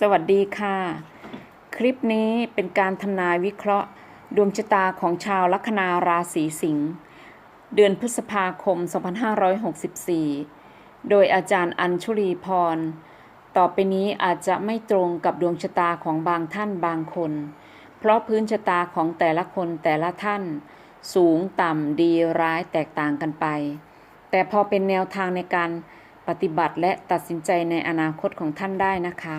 สวัสดีค่ะ คลิปนี้เป็นการทำนายวิเคราะห์ ดวงชะตาของชาวลัคนาราศีสิงห์เดือนพฤษภาคม 2564 โดยอาจารย์อัญชุลีพร ต่อไปนี้อาจจะไม่ตรงกับดวงชะตาของบางท่านบางคน เพราะพื้นชะตาของแต่ละคนแต่ละท่าน สูงต่ำดีร้ายแตกต่างกันไป แต่พอเป็นแนวทางในการปฏิบัติและตัดสินใจในอนาคตของท่านได้นะคะ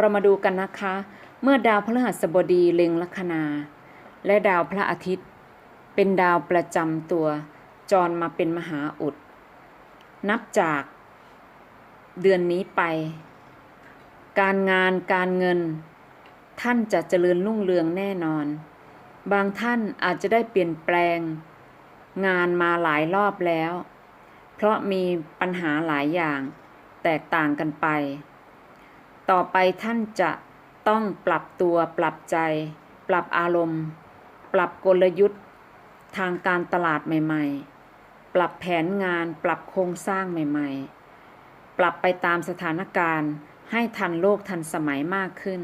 เรามาดูกันนะคะ เมื่อดาวพฤหัสบดีเล็งลัคนา และดาวพระอาทิตย์ เป็นดาวประจำตัว จรมาเป็นมหาอุด นับจากเดือนนี้ไป การงานการเงิน ท่านจะเจริญรุ่งเรืองแน่นอน บางท่านอาจจะได้เปลี่ยนแปลง งานมาหลายรอบแล้ว เพราะมีปัญหาหลายอย่างแตกต่างกันไป ต่อไปท่านจะต้องปรับตัวปรับใจ ปรับอารมณ์ ปรับกลยุทธ์ ทางการตลาดใหม่ ๆ ปรับแผนงาน ปรับโครงสร้างใหม่ ๆ ปรับไปตามสถานการณ์ให้ทันโลกทันสมัยมากขึ้น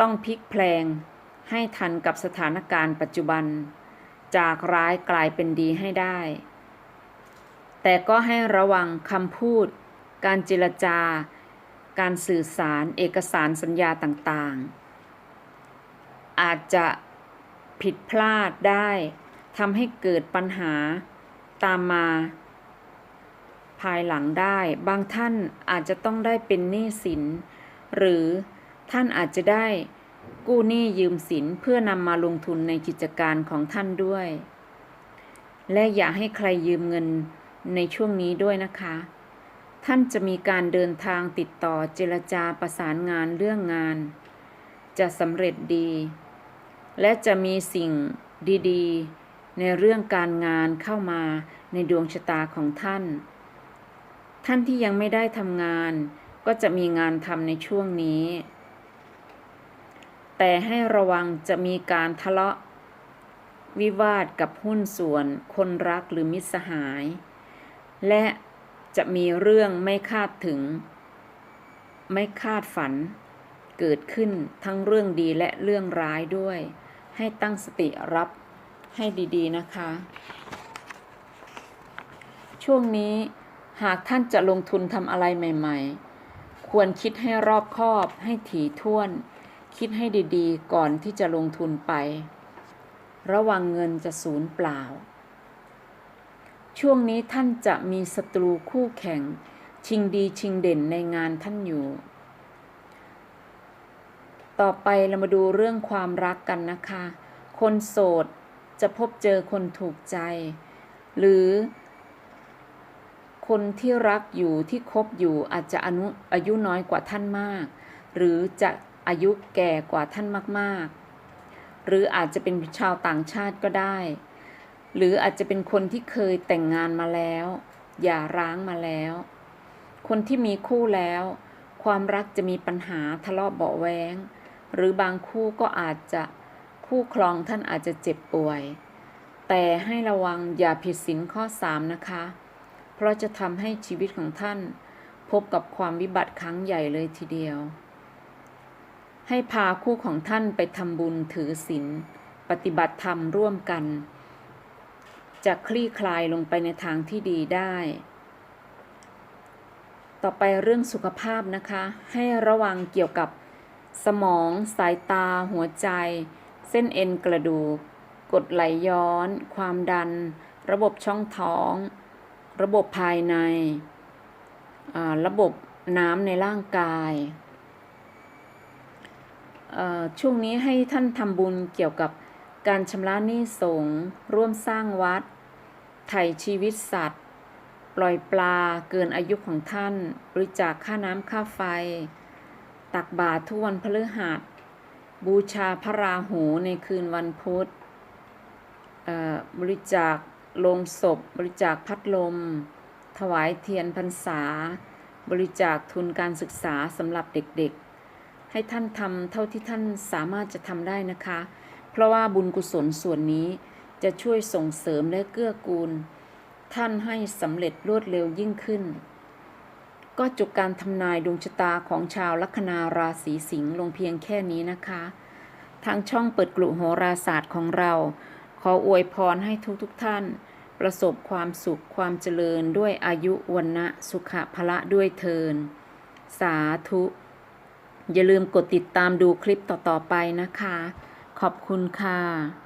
ต้องพลิกแพลงให้ทันกับสถานการณ์ปัจจุบัน จากร้ายกลายเป็นดีให้ได้ แต่ก็ให้ระวังคำพูด การเจรจา การสื่อสารเอกสารสัญญาต่างๆ อาจจะผิดพลาดได้ทำให้เกิดปัญหาตามมา ภายหลังได้ บางท่านอาจจะต้องได้เป็นหนี้สิน หรือท่านอาจจะได้กู้หนี้ยืมสินเพื่อนำมาลงทุนในกิจการของท่านด้วย และอย่าให้ใครยืมเงินในช่วงนี้ด้วยนะคะ ท่านจะมีการเดินทางติดต่อเจรจาประสานงานเรื่องงาน จะสำเร็จดี และจะมีสิ่งดีๆ ในเรื่องการงานเข้ามาในดวงชะตาของท่าน ท่านที่ยังไม่ได้ทำงานก็จะมีงานทำในช่วงนี้ แต่ให้ระวังจะมีการทะเลาะ วิวาทกับหุ้นส่วน คนรักหรือมิตรสหาย และ จะมีเรื่องไม่คาดถึง ไม่คาดฝัน เกิดขึ้นทั้งเรื่องดีและเรื่องร้ายด้วย ให้ตั้งสติรับให้ดีๆนะคะ ช่วงนี้หากท่านจะลงทุนทำอะไรใหม่ ๆ ควรคิดให้รอบคอบให้ถี่ถ้วน คิดให้ดีๆ ก่อนที่จะลงทุนไป ระวังเงินจะสูญเปล่า ช่วงนี้ท่านจะมีศัตรูคู่แข่ง ชิงดีชิงเด่นในงานท่านอยู่ ต่อไปเรามาดูเรื่องความรักกันนะคะ คนโสดจะพบเจอคนถูกใจ หรือ คนที่รักอยู่ที่คบอยู่อาจจะอายุอายุน้อยกว่าท่านมาก หรือจะอายุแก่กว่าท่านมาก ๆ หรืออาจจะเป็นชาวต่างชาติก็ได้ หรืออาจจะเป็นคนที่เคยแต่งงานมาแล้ว อย่าร้างมาแล้ว คนที่มีคู่แล้ว ความรักจะมีปัญหาทะเลาะเบาะแว้งหรือบางคู่ก็อาจจะคู่ครองท่านอาจจะเจ็บป่วย แต่ให้ระวังอย่าผิดศีลข้อ 3 นะคะ เพราะจะทำให้ชีวิตของท่าน พบกับความวิบัติครั้งใหญ่เลยทีเดียว ให้พาคู่ของท่านไปทำบุญถือศีลปฏิบัติธรรมร่วมกัน จะคลี่คลายลงไปในทางที่ดีได้ ต่อไปเรื่องสุขภาพนะคะ ให้ระวังเกี่ยวกับสมอง สายตา หัวใจ เส้นเอ็นกระดูกกดไหลย้อน ความดัน ระบบช่องท้อง ระบบภายใน ระบบน้ำในร่างกาย ช่วงนี้ให้ท่านทำบุญเกี่ยวกับการชำระหนี้สงฆ์ร่วมสร้างวัด ไถ่ชีวิตสัตว์ ปล่อยปลาเกินอายุของท่าน บริจาคค่าน้ำค่าไฟ ตักบาตรทุกวันพฤหัส บูชาพระราหูในคืนวันพุธบริจาคลงศพ บริจาคพัดลม ถวายเทียนพรรษา บริจาคทุนการศึกษาสำหรับเด็กๆ ให้ท่านทำเท่าที่ท่านสามารถจะทำได้นะคะ เพราะว่าบุญกุศลส่วนนี้ จะช่วยส่งเสริมและเกื้อกูล ท่านให้สำเร็จรวดเร็วยิ่งขึ้น ก็จบการทำนายดวงชะตาของชาวลัคนาราศีสิงห์ลงเพียงแค่นี้นะคะ ทางช่องเปิดกลุ่มโหราศาสตร์ของเรา ขออวยพรให้ทุกทุกท่าน ประสบความสุขความเจริญด้วยอายุวันนะสุขะละด้วยเทิน สาธุ อย่าลืมกดติดตามดูคลิปต่อๆไปนะคะ ขอบคุณค่ะ